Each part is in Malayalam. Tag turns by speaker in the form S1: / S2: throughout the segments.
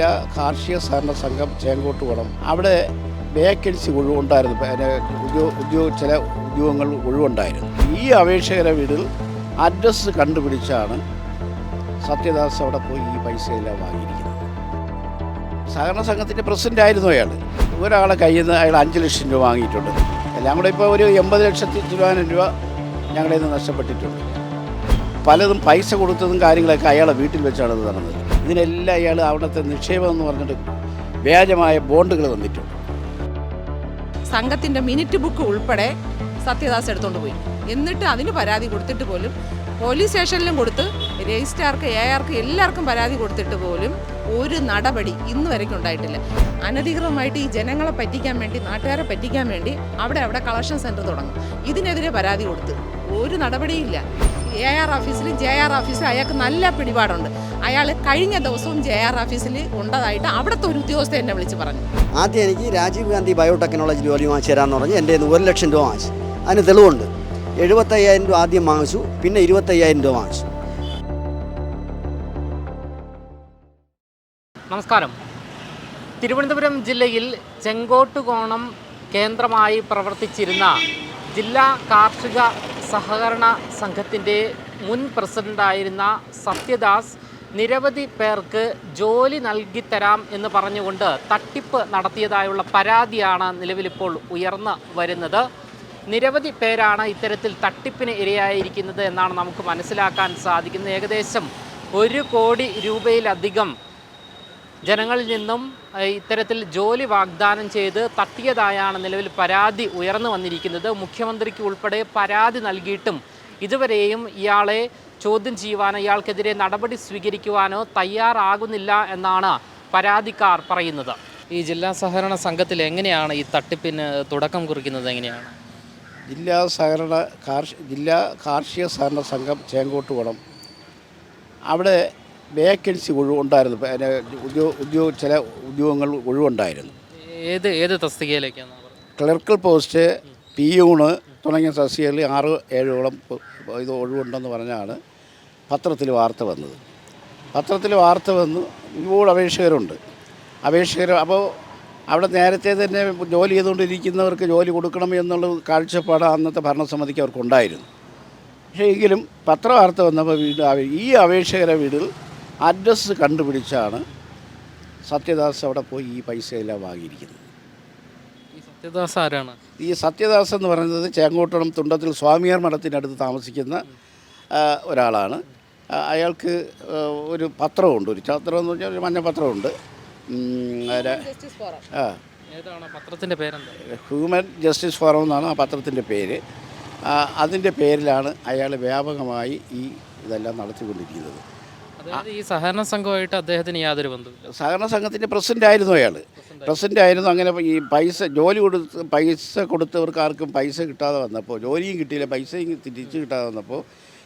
S1: ജില്ലാ കാർഷിക സഹകരണ സംഘം ചേങ്കോട്ടുകുളം അവിടെ വേക്കൻസി ഒഴിവുണ്ടായിരുന്നു. ഉദ്യോഗ ഉദ്യോഗ ചില ഉദ്യോഗങ്ങൾ ഒഴിവുണ്ടായിരുന്നു. ഈ അപേക്ഷകരെ വീട്ടിൽ അഡ്രസ്സ് കണ്ടുപിടിച്ചാണ് സത്യദാസ് അവിടെ പോയി ഈ പൈസയെല്ലാം വാങ്ങിയിരിക്കുന്നത്. സഹകരണ സംഘത്തിന്റെ പ്രസിഡന്റ് ആയിരുന്നു അയാൾ. ഒരാളെ കയ്യിൽ നിന്ന് അയാൾ അഞ്ച് ലക്ഷം രൂപ വാങ്ങിയിട്ടുണ്ട്. എല്ലാം കൂടെ ഇപ്പോൾ ഒരു എൺപത് ലക്ഷത്തി ഇരുപതിനായിരം രൂപ ഞങ്ങളുടെ നിന്ന് നഷ്ടപ്പെട്ടിട്ടുണ്ട്. പലതും പൈസ കൊടുത്തതും കാര്യങ്ങളൊക്കെ അയാളെ വീട്ടിൽ വെച്ചാണ് ഇത് നടന്നത്. ഇതിനെല്ലാം അയാൾ അവിടുത്തെ നിക്ഷേപം എന്ന് പറഞ്ഞിട്ട് വ്യാജമായ ബോണ്ടുകൾ തന്നിട്ടുണ്ട്
S2: സംഘത്തിന്റെ മിനിറ്റ് ബുക്ക് ഉൾപ്പെടെ സത്യദാസ് എടുത്തോണ്ട് പോയി. എന്നിട്ട് അതിന് പരാതി കൊടുത്തിട്ട് പോലും പോലീസ് സ്റ്റേഷനിലും കൊടുത്ത് രജിസ്ട്രാർക്ക് എ ആർക്ക് എല്ലാവർക്കും പരാതി കൊടുത്തിട്ട് പോലും ഒരു നടപടി ഇന്ന് വരയ്ക്കും ഉണ്ടായിട്ടില്ല. അനധികൃതമായിട്ട് ഈ ജനങ്ങളെ പറ്റിക്കാൻ വേണ്ടി നാട്ടുകാരെ പറ്റിക്കാൻ വേണ്ടി അവിടെ അവിടെ കളക്ഷൻ സെന്റർ തുടങ്ങും. ഇതിനെതിരെ പരാതി കൊടുത്ത് ഒരു നടപടിയില്ല എ ആർ ഓഫീസിലും ജെ ആർ ഓഫീസിലും അയാൾക്ക് നല്ല പിടിപാടുണ്ട്. അയാൾ കഴിഞ്ഞ ദിവസവും ജെ ആർ ഓഫീസിൽ ഉണ്ടതായിട്ട് അവിടുത്തെ ഒരു ഉദ്യോഗസ്ഥ എന്നെ വിളിച്ച് പറഞ്ഞു.
S3: ആദ്യം എനിക്ക് രാജീവ് ഗാന്ധി ബയോടെക്നോളജി ജോലി വാങ്ങിച്ചു തരാമെന്ന് പറഞ്ഞ്. എന്റെ ഒരു ലക്ഷം രൂപ വാങ്ങിച്ചു. അതിന് തെളിവുണ്ട്. എഴുപത്തയ്യായിരം രൂപ ആദ്യം വാങ്ങിച്ചു പിന്നെ ഇരുപത്തയ്യായിരം രൂപ വാങ്ങിച്ചു.
S4: നമസ്കാരം. തിരുവനന്തപുരം ജില്ലയിൽ ചെങ്കോട്ടുകോണം കേന്ദ്രമായി പ്രവർത്തിച്ചിരുന്ന ജില്ലാ കാർഷിക സഹകരണ സംഘത്തിന്റെ മുൻ പ്രസിഡന്റായിരുന്ന സത്യദാസ് നിരവധി പേർക്ക് ജോലി നൽകിത്തരാം എന്ന് പറഞ്ഞുകൊണ്ട് തട്ടിപ്പ് നടത്തിയതായുള്ള പരാതിയാണ് നിലവിലിപ്പോൾ ഉയർന്നു വരുന്നത്. നിരവധി പേരാണ് ഇത്തരത്തിൽ തട്ടിപ്പിന് ഇരയായിരിക്കുന്നത് എന്നാണ് നമുക്ക് മനസ്സിലാക്കാൻ സാധിക്കുന്നത്. ഏകദേശം ഒരു കോടി രൂപയിലധികം ജനങ്ങളിൽ നിന്നും ഇത്തരത്തിൽ ജോലി വാഗ്ദാനം ചെയ്ത് തട്ടിയതായാണ് നിലവിൽ പരാതി ഉയർന്നു വന്നിരിക്കുന്നത്. മുഖ്യമന്ത്രിക്ക് ഉൾപ്പെടെ പരാതി നൽകിയിട്ടും ഇതുവരെയും ഇയാളെ ചോദ്യം ചെയ്യുവാനോ ഇയാൾക്കെതിരെ നടപടി സ്വീകരിക്കുവാനോ തയ്യാറാകുന്നില്ല എന്നാണ് പരാതിക്കാർ പറയുന്നത്. ഈ ജില്ലാ സഹകരണ സംഘത്തിൽ എങ്ങനെയാണ് ഈ തട്ടിപ്പിന് തുടക്കം കുറിക്കുന്നത്? എങ്ങനെയാണ്?
S1: ജില്ലാ സഹകരണ കാർഷിക ജില്ലാ കാർഷിക സഹകരണ സംഘം ചേങ്കോട്ട് വേണം അവിടെ വേക്കൻസി ഒഴിവുണ്ടായിരുന്നു. പിന്നെ ഉദ്യോഗ ഉദ്യോഗ ചില ഉദ്യോഗങ്ങൾ ഒഴിവുണ്ടായിരുന്നു.
S4: ഏത് ഏത് തസ്തികയിലേക്കാണ്?
S1: ക്ലർക്കൽ പോസ്റ്റ് പി യൂണ് തുടങ്ങിയ തസ്തികകളിൽ ആറ് ഏഴോളം ഇത് ഒഴിവുണ്ടെന്ന് പറഞ്ഞാണ്. പത്രത്തിൽ വാർത്ത വന്നത്. പത്രത്തിൽ വാർത്ത വന്നു. ഒരുപാട് അപേക്ഷകരുണ്ട്. അപേക്ഷകർ അപ്പോൾ അവിടെ നേരത്തെ തന്നെ ജോലി ചെയ്തുകൊണ്ടിരിക്കുന്നവർക്ക് ജോലി കൊടുക്കണം എന്നുള്ള കാഴ്ചപ്പാട് അന്നത്തെ ഭരണസമിതിക്ക് അവർക്കുണ്ടായിരുന്നു. പക്ഷേ എങ്കിലും പത്രവാർത്ത വന്നപ്പോൾ വീട് ഈ അപേക്ഷകരെ വീട്ടിൽ അഡ്രസ്സ് കണ്ടുപിടിച്ചാണ് സത്യദാസ് അവിടെ പോയി ഈ പൈസയെല്ലാം വാങ്ങിയിരിക്കുന്നത്.
S4: ഈ സത്യദാസ് ആരാണ്?
S1: ഈ സത്യദാസ് എന്ന് പറയുന്നത് ചേങ്കോട്ടണം തുണ്ടത്തിൽ സ്വാമിയാർ മഠത്തിനടുത്ത് താമസിക്കുന്ന ഒരാളാണ്. അയാൾക്ക് ഒരു പത്രമുണ്ട്. ഒരു പത്രം എന്ന് വെച്ചാൽ ഒരു മഞ്ഞ പത്രമുണ്ട് ഉം, ഒരു, ആ.
S4: പത്രത്തിന്റെ പേരെന്താ?
S1: ഹ്യൂമൻ ജസ്റ്റിസ് ഫോറം എന്നാണ് ആ പത്രത്തിന്റെ പേര്. അതിന്റെ പേരിലാണ് അയാൾ വ്യാപകമായി ഈ ഇതെല്ലാം നടത്തിക്കൊണ്ടിരിക്കുന്നത്.
S4: അതായത് ഈ സഹകരണ സംഘമായിട്ട് അദ്ദേഹത്തിന് യാതൊരു ബന്ധമില്ല
S1: സഹകരണ സംഘത്തിന്റെ പ്രസിഡന്റ് ആയിരുന്നു അയാൾ. പ്രസിഡന്റ് ആയിരുന്നു അങ്ങനെ ഈ പൈസ ജോലി കൊടുത്ത് പൈസ കൊടുത്തവർക്ക് ആർക്കും പൈസ കിട്ടാതെ വന്നപ്പോൾ ജോലിയും കിട്ടിയില്ല പൈസയും തിരിച്ചു കിട്ടാതെ വന്നപ്പോൾ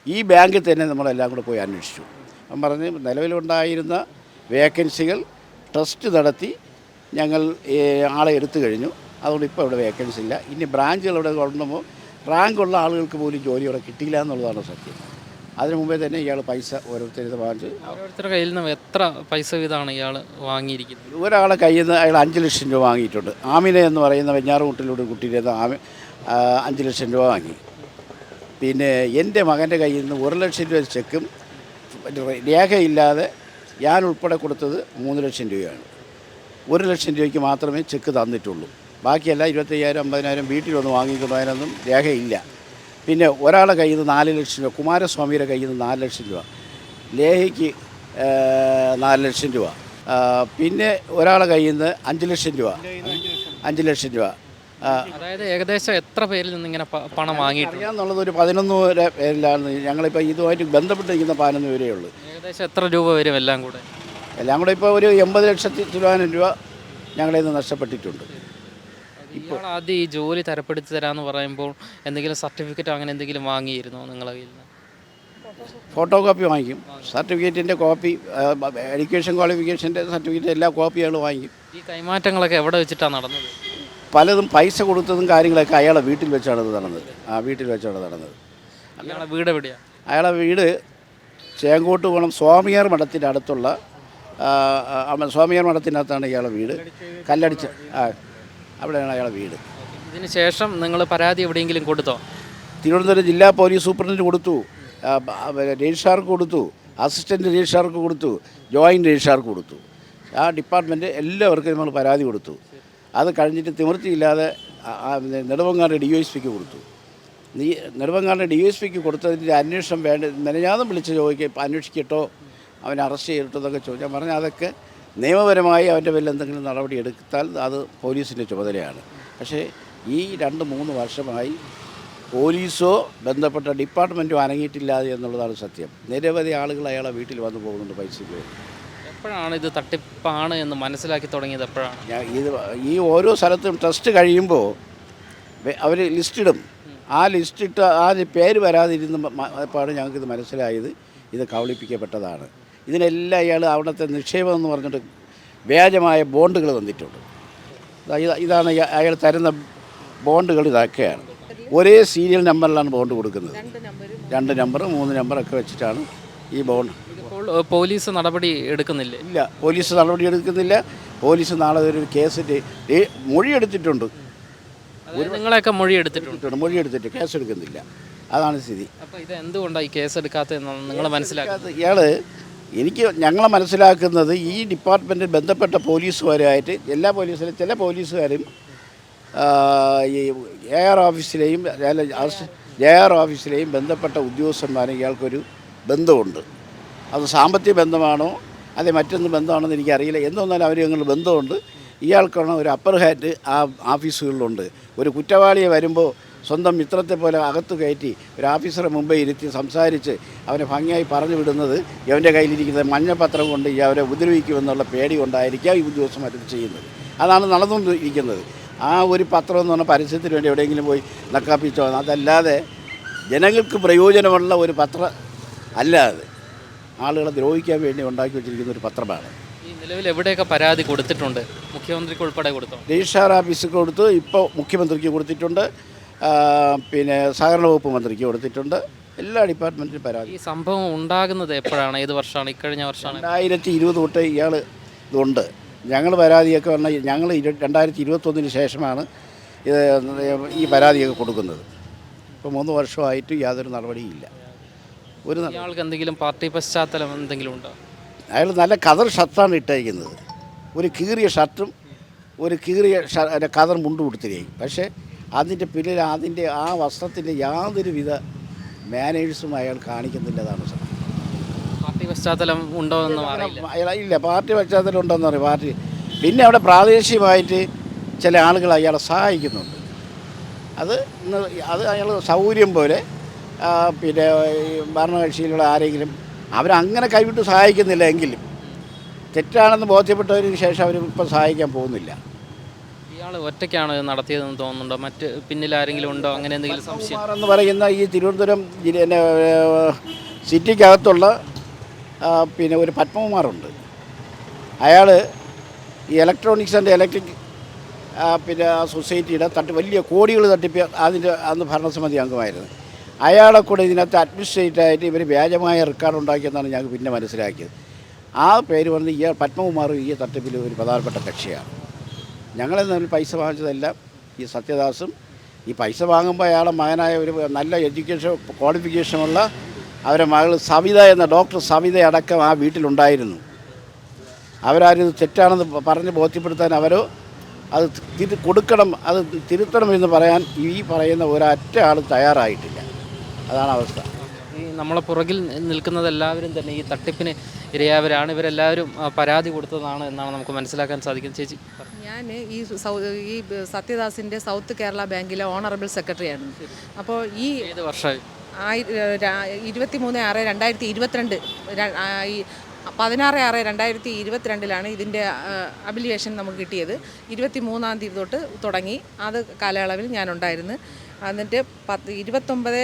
S1: ഈ ബാങ്കിൽ തന്നെ നമ്മളെല്ലാം കൂടെ പോയി അന്വേഷിച്ചു. അപ്പം പറഞ്ഞ് നിലവിലുണ്ടായിരുന്ന വേക്കൻസികൾ ട്രസ്റ്റ് നടത്തി ഞങ്ങൾ ആളെ എടുത്തു കഴിഞ്ഞു. അതുകൊണ്ട് ഇപ്പോൾ ഇവിടെ വേക്കൻസി ഇല്ല. ഇനി ബ്രാഞ്ചുകൾ ഇവിടെ കൊണ്ടുമ്പോൾ റാങ്കുള്ള ആളുകൾക്ക് പോലും ജോലി ഇവിടെ കിട്ടിയില്ല എന്നുള്ളതാണ് സത്യം. അതിനു മുമ്പേ തന്നെ ഇയാൾ പൈസ ഓരോരുത്തരും വാങ്ങിച്ച്
S4: ഓരോരുത്തരുടെ കയ്യിൽ നിന്ന് എത്ര പൈസ വീതമാണ് ഇയാൾ വാങ്ങിയിരിക്കുന്നത്?
S1: ഒരാളെ കയ്യിൽ നിന്ന് അയാൾ അഞ്ച് ലക്ഷം രൂപ വാങ്ങിയിട്ടുണ്ട്. ആമിന എന്ന് പറയുന്ന വെഞ്ഞാറുമുട്ടിലൂടെ കുട്ടിയുടെ ആമി അഞ്ച് ലക്ഷം രൂപ വാങ്ങി. പിന്നെ എന്റെ മകന്റെ കയ്യിൽ നിന്ന് ഒരു ലക്ഷം രൂപ ചെക്കും. രേഖയില്ലാതെ ഞാൻ ഉൾപ്പെടെ കൊടുത്തത് മൂന്ന് ലക്ഷം രൂപയാണ്. ഒരു ലക്ഷം രൂപയ്ക്ക് മാത്രമേ ചെക്ക് തന്നിട്ടുള്ളൂ. ബാക്കിയെല്ലാം ഇരുപത്തയ്യായിരം അമ്പതിനായിരം വീട്ടിൽ വന്ന് വാങ്ങിക്കൊണ്ടു അതിനൊന്നും രേഖയില്ല പിന്നെ ഒരാളെ കയ്യിൽ നിന്ന് നാല് ലക്ഷം രൂപ കുമാരസ്വാമിയുടെ കയ്യിൽ നിന്ന് നാല് ലക്ഷം രൂപ ലേഹയ്ക്ക് നാല് ലക്ഷം രൂപ. പിന്നെ ഒരാളെ കയ്യിൽ നിന്ന് അഞ്ച് ലക്ഷം രൂപ. അഞ്ച് ലക്ഷം രൂപ.
S4: അതായത് ഏകദേശം എത്ര പേരിൽ നിന്ന് ഇങ്ങനെ പണം വാങ്ങിയിട്ടുണ്ട്
S1: എന്നുള്ളത് ഒരു പതിനൊന്ന് വരെ പേരിലാണ്. ഞങ്ങളിപ്പോൾ ഇതുമായിട്ട് ബന്ധപ്പെട്ടിരിക്കുന്ന പതിനൊന്ന് പേരേ ഉള്ളൂ.
S4: ഏകദേശം എത്ര രൂപ വരും എല്ലാം കൂടെ?
S1: എല്ലാം കൂടെ ഇപ്പോൾ ഒരു എൺപത് ലക്ഷത്തി ചിലവാനം രൂപ ഞങ്ങളിൽ നിന്ന് നഷ്ടപ്പെട്ടിട്ടുണ്ട്.
S4: ഇപ്പോൾ ആദ്യം ഈ ജോലി തരപ്പെടുത്തി തരാമെന്ന് പറയുമ്പോൾ എന്തെങ്കിലും സർട്ടിഫിക്കറ്റോ അങ്ങനെ എന്തെങ്കിലും വാങ്ങിയിരുന്നോ നിങ്ങളെ കയ്യിൽ നിന്ന്?
S1: ഫോട്ടോ കോപ്പി വാങ്ങിക്കും. സർട്ടിഫിക്കറ്റിന്റെ കോപ്പി എഡ്യൂക്കേഷൻ ക്വാളിഫിക്കേഷന്റെ സർട്ടിഫിക്കറ്റ് എല്ലാ കോപ്പികളും വാങ്ങിക്കും.
S4: ഈ കൈമാറ്റങ്ങളൊക്കെ എവിടെ വെച്ചിട്ടാണ് നടന്നത്?
S1: പലതും പൈസ കൊടുത്തതും കാര്യങ്ങളൊക്കെ അയാളെ വീട്ടിൽ വെച്ചാണ് ഇത് നടന്നത്. ആ വീട്ടിൽ വെച്ചാണ് നടന്നത്.
S4: വീട് എവിടെയാണ്
S1: അയാളെ വീട് ചേങ്കോട്ട് പോകണം സ്വാമിയാർ മഠത്തിന്റെ അടുത്തുള്ള സ്വാമിയാർ മഠത്തിനകത്താണ് ഇയാളെ വീട്. കല്ലടിച്ച് ആ അവിടെയാണ് അയാളെ വീട്.
S4: ഇതിന് ശേഷം നിങ്ങൾ പരാതി എവിടെയെങ്കിലും കൊടുത്തോ?
S1: തിരുവനന്തപുരം ജില്ലാ പോലീസ് സൂപ്രണ്ടിന് കൊടുത്തു. രജിസ്ട്രാർക്ക് കൊടുത്തു. അസിസ്റ്റന്റ് രജിസ്ട്രാർക്ക് കൊടുത്തു. ജോയിന്റ് രജിസ്ട്രാർക്ക് കൊടുത്തു. ആ ഡിപ്പാർട്ട്മെന്റ് എല്ലാവർക്കും നമ്മൾ പരാതി കൊടുത്തു. അത് കഴിഞ്ഞിട്ട് ആ നെടുവങ്ങാട് ഡി എസ് പിക്ക് കൊടുത്തു. നീ നെടുവങ്ങാട് ഡി എസ് പിക്ക് കൊടുത്തതിന്റെ അന്വേഷണം വേണ്ട നനഞ്ഞാതും വിളിച്ച് ചോദിക്കുക അന്വേഷിക്കട്ടോ അവനെ അറസ്റ്റ് ചെയ്തിട്ടോ എന്നൊക്കെ ചോദിച്ചാൽ പറഞ്ഞാൽ അതൊക്കെ നിയമപരമായി അവന്റെ പേരിൽ എന്തെങ്കിലും നടപടി എടുത്താൽ അത് പോലീസിന്റെ ചുമതലയാണ്. പക്ഷേ ഈ രണ്ട് മൂന്ന് വർഷമായി പോലീസോ ബന്ധപ്പെട്ട ഡിപ്പാർട്ട്മെന്റോ അനങ്ങിയിട്ടില്ലാതെ എന്നുള്ളതാണ് സത്യം. നിരവധി ആളുകൾ അയാളെ വീട്ടിൽ വന്നു പോകുന്നുണ്ട് പൈസയ്ക്ക്.
S4: എപ്പോഴാണ് ഇത് തട്ടിപ്പാണ് എന്ന് മനസ്സിലാക്കി തുടങ്ങിയത് എപ്പോഴാണ്?
S1: ഇത് ഈ ഓരോ സ്ഥലത്തും ടെസ്റ്റ് കഴിയുമ്പോൾ അവർ ലിസ്റ്റിടും ആ ലിസ്റ്റിട്ട് ആ പേര് വരാതിരുന്ന പാട് ഞങ്ങൾക്ക് ഇത് മനസ്സിലായത് ഇത് കവളിപ്പിക്കപ്പെട്ടതാണ് ഇതിനെല്ലാം അയാൾ അവിടുത്തെ നിക്ഷേപം എന്ന് പറഞ്ഞിട്ട് വ്യാജമായ ബോണ്ടുകൾ തന്നിട്ടുണ്ട്. ഇതാണ് അയാൾ തരുന്ന ബോണ്ടുകൾ ഇതൊക്കെയാണ്. ഒരേ സീരിയൽ നമ്പറിലാണ് ബോണ്ട് കൊടുക്കുന്നത്. രണ്ട് നമ്പർ മൂന്ന് നമ്പറൊക്കെ വെച്ചിട്ടാണ് ഈ ബോണ്ട്
S4: പോലീസ് നടപടി എടുക്കുന്നില്ല?
S1: ഇല്ല പോലീസ് നടപടി എടുക്കുന്നില്ല. പോലീസ് നാളെ ഒരു കേസിന്റെ
S4: മൊഴിയെടുത്തിട്ടുണ്ട്. നിങ്ങളെയൊക്കെ മൊഴി എടുത്തിട്ടുണ്ട്
S1: മൊഴി എടുത്തിട്ട് കേസ് എടുക്കുന്നില്ല അതാണ് സ്ഥിതി.
S4: അപ്പോൾ ഇത് എന്തുകൊണ്ടാണ് ഈ കേസ് എടുക്കാത്തതെന്നാണ് നിങ്ങൾ മനസ്സിലാക്കാത്ത
S1: ഇയാൾ ഇയാൾ എനിക്ക് ഞങ്ങളെ മനസ്സിലാക്കുന്നത് ഈ ഡിപ്പാർട്ട്മെന്റിൽ ബന്ധപ്പെട്ട പോലീസുകാരുമായിട്ട് എല്ലാ പോലീസിലും ചില പോലീസുകാരും ഈ എ ആർ ഓഫീസിലെയും ജെ ആർ ഓഫീസിലെയും ബന്ധപ്പെട്ട ഉദ്യോഗസ്ഥന്മാരും ഇയാൾക്കൊരു ബന്ധമുണ്ട്. അത് സാമ്പത്തിക ബന്ധമാണോ അതെ മറ്റൊന്ന് ബന്ധമാണെന്ന് എനിക്കറിയില്ല. എന്നൊന്നാലും അവർ ഞങ്ങൾ ബന്ധമുണ്ട്. ഇയാൾക്കാണ് ഒരു അപ്പർ ഹാറ്റ് ആ ഓഫീസുകളിലുണ്ട് ഒരു കുറ്റവാളിയെ വരുമ്പോൾ സ്വന്തം മിത്രത്തെ പോലെ അകത്ത് കയറ്റി ഒരു ഓഫീസറെ മുമ്പേ ഇരുത്തി സംസാരിച്ച് അവനെ ഭംഗിയായി പറഞ്ഞു വിടുന്നത് ഇവന്റെ കയ്യിലിരിക്കുന്ന മഞ്ഞപത്രം കൊണ്ട് അവരെ ഉപദ്രവിക്കുമെന്നുള്ള പേടി കൊണ്ടായിരിക്കാം ഈ ഉദ്യോഗസ്ഥന്മാർ ഇത് ചെയ്യുന്നത്. അതാണ് നടന്നുകൊണ്ടിരിക്കുന്നത്. ആ ഒരു പത്രം എന്ന് പറഞ്ഞാൽ പരസ്യത്തിന് വേണ്ടി എവിടെയെങ്കിലും പോയി നക്കാപ്പിച്ചോ അതല്ലാതെ ജനങ്ങൾക്ക് പ്രയോജനമുള്ള ഒരു പത്രം അല്ല അത്. ആളുകളെ ദ്രോഹിക്കാൻ വേണ്ടി ഉണ്ടാക്കി വെച്ചിരിക്കുന്ന ഒരു പത്രമാണ്.
S4: ഈ നിലവിൽ എവിടെയൊക്കെ പരാതി കൊടുത്തിട്ടുണ്ട്? മുഖ്യമന്ത്രിക്ക് ഉൾപ്പെടെ കൊടുത്തു?
S1: രജിസ്ട്രാർ ഓഫീസിൽ കൊടുത്ത്. ഇപ്പോൾ മുഖ്യമന്ത്രിക്ക് കൊടുത്തിട്ടുണ്ട്. പിന്നെ സഹകരണ വകുപ്പ് മന്ത്രിക്ക് കൊടുത്തിട്ടുണ്ട്. എല്ലാ ഡിപ്പാർട്ട്മെന്റിലും പരാതി.
S4: ഈ സംഭവം ഉണ്ടാകുന്നത് എപ്പോഴാണ്? ഏത് വർഷമാണ്? ഇക്കഴിഞ്ഞ വർഷമാണ്?
S1: രണ്ടായിരത്തി ഇരുപത് തൊട്ട് ഇയാൾ ഇതുണ്ട്. ഞങ്ങൾ പരാതിയൊക്കെ പറഞ്ഞാൽ ഞങ്ങൾ രണ്ടായിരത്തി ഇരുപത്തൊന്നിന് ശേഷമാണ് ഇത് ഈ പരാതിയൊക്കെ കൊടുക്കുന്നത്. ഇപ്പോൾ മൂന്ന് വർഷമായിട്ട് യാതൊരു നടപടിയില്ല ഒരു നല്ല
S4: ഇയാൾക്ക് എന്തെങ്കിലും പാർട്ടി പശ്ചാത്തലം എന്തെങ്കിലും ഉണ്ടോ?
S1: അയാൾ നല്ല കതർ ഷർട്ടാണ് ഇട്ടേക്കുന്നത്. ഒരു കീറിയ ഷർട്ടും ഒരു കീറിയ കതർ മുണ്ട് കൊടുത്തിരിക്കും. പക്ഷേ അതിന്റെ പിന്നിൽ അതിന്റെ ആ വസ്ത്രത്തിന്റെ യാതൊരുവിധ മാനേഴ്സും അയാൾ കാണിക്കുന്നില്ലതാണ് സത്യം.
S4: പാർട്ടി പശ്ചാത്തലം ഉണ്ടോ എന്ന്
S1: ഇല്ല പാർട്ടി പശ്ചാത്തലം ഉണ്ടെന്ന് പറയും പാർട്ടി പിന്നെ അവിടെ പ്രാദേശികമായിട്ട് ചില ആളുകൾ അയാളെ സഹായിക്കുന്നുണ്ട്. അത് അത് അയാൾ സൗകര്യം പോലെ പിന്നെ ഭരണകക്ഷിയിലുള്ള ആരെങ്കിലും അവരങ്ങനെ കൈവിട്ട് സഹായിക്കുന്നില്ല എങ്കിലും തെറ്റാണെന്ന് ബോധ്യപ്പെട്ടതിന് ശേഷം അവർ ഇപ്പം സഹായിക്കാൻ പോകുന്നില്ല.
S4: ഇയാൾ ഒറ്റയ്ക്കാണ് നടത്തിയതെന്ന് തോന്നുന്നുണ്ടോ? മറ്റ് പിന്നിൽ ആരെങ്കിലും ഉണ്ടോ? അങ്ങനെ എന്തെങ്കിലും സംശയം?
S1: എന്ന് പറയുന്ന ഈ തിരുവനന്തപുരം ജില്ല പിന്നെ, സിറ്റിക്കകത്തുള്ള പിന്നെ ഒരു പത്മകുമാറുണ്ട്. അയാൾ ഈ ഇലക്ട്രോണിക്സ് ആൻഡ് ഇലക്ട്രിക് പിന്നെ ആ സൊസൈറ്റിയുടെ തട്ടി വലിയ കോടികൾ തട്ടിപ്പ് അതിന്റെ അന്ന് ഭരണസമിതി അംഗമായിരുന്നു. അയാളെ കൂടെ ഇതിനകത്ത് അഡ്മിനിസ്ട്രേറ്ററായിട്ട് ഇവർ വ്യാജമായ റെക്കോർഡ് ഉണ്ടാക്കിയെന്നാണ് ഞങ്ങൾക്ക് പിന്നെ മനസ്സിലാക്കിയത്. ആ പേര് വന്ന് ഈ പത്മകുമാറും ഈ തട്ടിപ്പിൽ ഒരു പ്രധാനപ്പെട്ട കക്ഷിയാണ്. ഞങ്ങളെ നിന്ന് പൈസ വാങ്ങിച്ചതെല്ലാം ഈ സത്യദാസും. ഈ പൈസ വാങ്ങുമ്പോൾ അയാളെ മകനായ ഒരു നല്ല എഡ്യൂക്കേഷൻ ക്വാളിഫിക്കേഷനുള്ള അവരെ മകൾ സവിത എന്ന ഡോക്ടർ സവിത അടക്കം ആ വീട്ടിലുണ്ടായിരുന്നു. അവരാരും തെറ്റാണെന്ന് പറഞ്ഞ് ബോധ്യപ്പെടുത്താൻ അവരോ അത് തിരു കൊടുക്കണം അത് തിരുത്തണം എന്ന് പറയാൻ ഈ പറയുന്ന ഒരൊറ്റ ആൾ തയ്യാറായിട്ടില്ല. അതാണ് അവസ്ഥ.
S4: ഈ നമ്മളെ പുറകിൽ നിൽക്കുന്നത് എല്ലാവരും തന്നെ ഈ തട്ടിപ്പിന് ഇരയായവരാണ്. ഇവരെല്ലാവരും പരാതി കൊടുത്തതാണ് എന്നാണ് നമുക്ക് മനസ്സിലാക്കാൻ സാധിക്കുന്നത്. ചേച്ചി.
S2: ഞാൻ ഈ സൗ ഈ സത്യദാസിന്റെ സൗത്ത് കേരള ബാങ്കിലെ ഓണറബിൾ സെക്രട്ടറിയാണ് അപ്പോൾ ഈ
S4: ഏത് വർഷമായി?
S2: ഇരുപത്തി മൂന്ന് ആറ് രണ്ടായിരത്തി ഇരുപത്തിരണ്ട് പതിനാറ് ആറ് രണ്ടായിരത്തി ഇരുപത്തിരണ്ടിലാണ് ഇതിന്റെ അബിലിയേഷൻ നമുക്ക് കിട്ടിയത്. ഇരുപത്തി മൂന്നാം തീയതി തൊട്ട് തുടങ്ങി. അത് കാലയളവിൽ ഞാനുണ്ടായിരുന്നു. എന്നിട്ട് പത്ത് ഇരുപത്തൊമ്പത്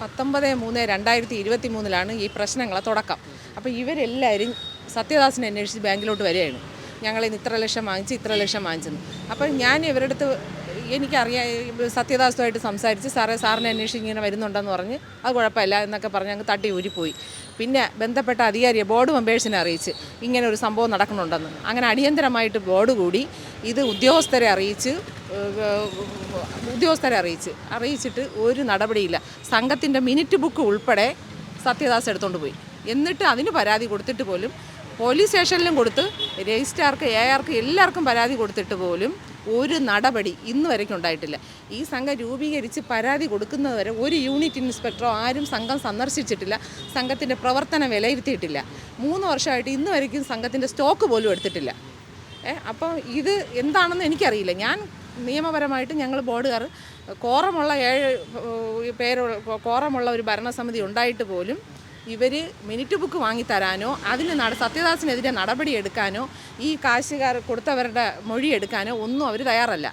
S2: പത്തൊമ്പത് മൂന്ന് രണ്ടായിരത്തി ഇരുപത്തി മൂന്നിലാണ് ഈ പ്രശ്നങ്ങളെ തുടക്കം. അപ്പോൾ ഇവരെല്ലാവരും സത്യദാസിനെ അന്വേഷിച്ച് ബാങ്കിലോട്ട് വരികയാണ്. ഞങ്ങളിന്ന് ഇത്ര ലക്ഷം വാങ്ങിച്ച് ഇത്ര ലക്ഷം വാങ്ങിച്ചെന്ന്. അപ്പോൾ ഞാൻ ഇവരുടെ അടുത്ത് എനിക്കറിയാം സത്യദാസുമായിട്ട് സംസാരിച്ച് സാറേ സാറിനെ അന്വേഷിച്ച് ഇങ്ങനെ വരുന്നുണ്ടെന്ന് പറഞ്ഞ് അത് കുഴപ്പമില്ല എന്നൊക്കെ പറഞ്ഞ് അങ്ങ് തട്ടി ഊരിപ്പോയി. പിന്നെ ബന്ധപ്പെട്ട അധികാരിയെ ബോർഡ് മെമ്പേഴ്സിനെ അറിയിച്ച് ഇങ്ങനെ ഒരു സംഭവം നടക്കുന്നുണ്ടെന്ന്. അങ്ങനെ അടിയന്തരമായിട്ട് ബോർഡ് കൂടി ഇത് ഉദ്യോഗസ്ഥരെ അറിയിച്ച് ഉദ്യോഗസ്ഥരെ അറിയിച്ച് അറിയിച്ചിട്ട് ഒരു നടപടിയില്ല. സംഘത്തിന്റെ മിനിറ്റ് ബുക്ക് ഉൾപ്പെടെ സത്യദാസ് എടുത്തുകൊണ്ട് പോയി. എന്നിട്ട് അതിന് പരാതി കൊടുത്തിട്ട് പോലും പോലീസ് സ്റ്റേഷനിലും കൊടുത്ത് രജിസ്ട്രാർക്ക് എ ആർക്ക് എല്ലാവർക്കും പരാതി കൊടുത്തിട്ട് പോലും ഒരു നടപടി ഇന്ന് വരയ്ക്കും ഉണ്ടായിട്ടില്ല. ഈ സംഘം രൂപീകരിച്ച് പരാതി കൊടുക്കുന്നതുവരെ ഒരു യൂണിറ്റ് ഇൻസ്പെക്ടറോ ആരും സംഘം സന്ദർശിച്ചിട്ടില്ല. സംഘത്തിന്റെ പ്രവർത്തനം വിലയിരുത്തിയിട്ടില്ല. മൂന്ന് വർഷമായിട്ട് ഇന്ന് വരയ്ക്കും സംഘത്തിന്റെ സ്റ്റോക്ക് പോലും എടുത്തിട്ടില്ല. അപ്പോൾ ഇത് എന്താണെന്ന് എനിക്കറിയില്ല. ഞാൻ നിയമപരമായിട്ട് ഞങ്ങൾ ബോർഡുകാർ കോറമുള്ള ഏഴ് പേരുള്ള കോറമുള്ള ഒരു ഭരണസമിതി ഉണ്ടായിട്ട് പോലും ഇവർ മിനിറ്റ് ബുക്ക് വാങ്ങിത്തരാനോ അതിന് നട സത്യദാസിനെതിരെ നടപടി എടുക്കാനോ ഈ കാശുകാർ കൊടുത്തവരുടെ മൊഴി എടുക്കാനോ ഒന്നും അവർ തയ്യാറല്ല.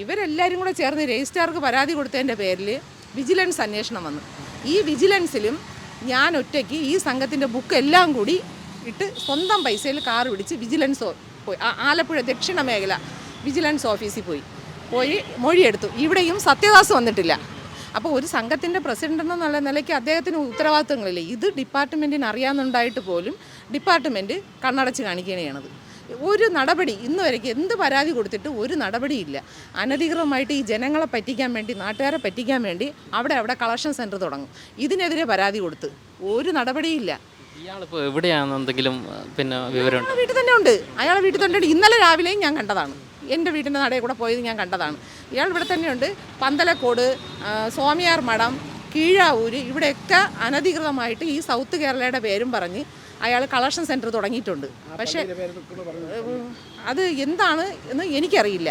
S2: ഇവരെല്ലാവരും കൂടെ ചേർന്ന് രജിസ്ട്രാർക്ക് പരാതി കൊടുത്തതിന്റെ പേരിൽ വിജിലൻസ് അന്വേഷണം വന്നു. ഈ വിജിലൻസിലും ഞാൻ ഒറ്റയ്ക്ക് ഈ സംഘത്തിന്റെ ബുക്ക് എല്ലാം കൂടി ഇട്ട് സ്വന്തം പൈസയിൽ കാർ പിടിച്ച് വിജിലൻസ് പോയി. ആലപ്പുഴ ദക്ഷിണ മേഖല വിജിലൻസ് ഓഫീസിൽ പോയി. പോയി മൊഴിയെടുത്തു. ഇവിടെയും സത്യദാസ് വന്നിട്ടില്ല. അപ്പോൾ ഒരു സംഘത്തിന്റെ പ്രസിഡന്റ് എന്നുള്ള നിലയ്ക്ക് അദ്ദേഹത്തിന് ഉത്തരവാദിത്തങ്ങളില്ലേ? ഇത് ഡിപ്പാർട്ട്മെന്റിന് അറിയാമെന്നുണ്ടായിട്ട് പോലും ഡിപ്പാർട്ട്മെന്റ് കണ്ണടച്ച് കാണിക്കുകയാണത്. ഒരു നടപടി ഇന്ന് വരയ്ക്ക് എന്ത് പരാതി കൊടുത്തിട്ട് ഒരു നടപടിയില്ല. അനധികൃതമായിട്ട് ഈ ജനങ്ങളെ പറ്റിക്കാൻ വേണ്ടി നാട്ടുകാരെ പറ്റിക്കാൻ വേണ്ടി അവിടെ അവിടെ കളക്ഷൻ സെന്റർ തുടങ്ങും. ഇതിനെതിരെ പരാതി കൊടുത്ത്. ഒരു നടപടിയില്ല.
S4: ഇയാളിപ്പോൾ എവിടെയാണെന്ന് എന്തെങ്കിലും പിന്നെ വിവരമുണ്ട്?
S2: വീട്ടിൽ തന്നെ ഉണ്ട്. അയാളെ വീട്ടിൽ തന്നെ ഉണ്ട്. ഇന്നലെ രാവിലെയും ഞാൻ കണ്ടതാണ്. എന്റെ വീടിന്റെ നടയിൽ കൂടെ പോയത് ഞാൻ കണ്ടതാണ്. ഇയാൾ ഇവിടെ തന്നെയുണ്ട്. പന്തലക്കോട് സ്വാമിയാർ മഠം കീഴാവൂര് ഇവിടെയൊക്കെ അനധികൃതമായിട്ട് ഈ സൗത്ത് കേരളയുടെ പേരും പറഞ്ഞ് അയാൾ കളക്ഷൻ സെന്റർ തുടങ്ങിയിട്ടുണ്ട്. പക്ഷേ അത് എന്താണ് എന്ന് എനിക്കറിയില്ല.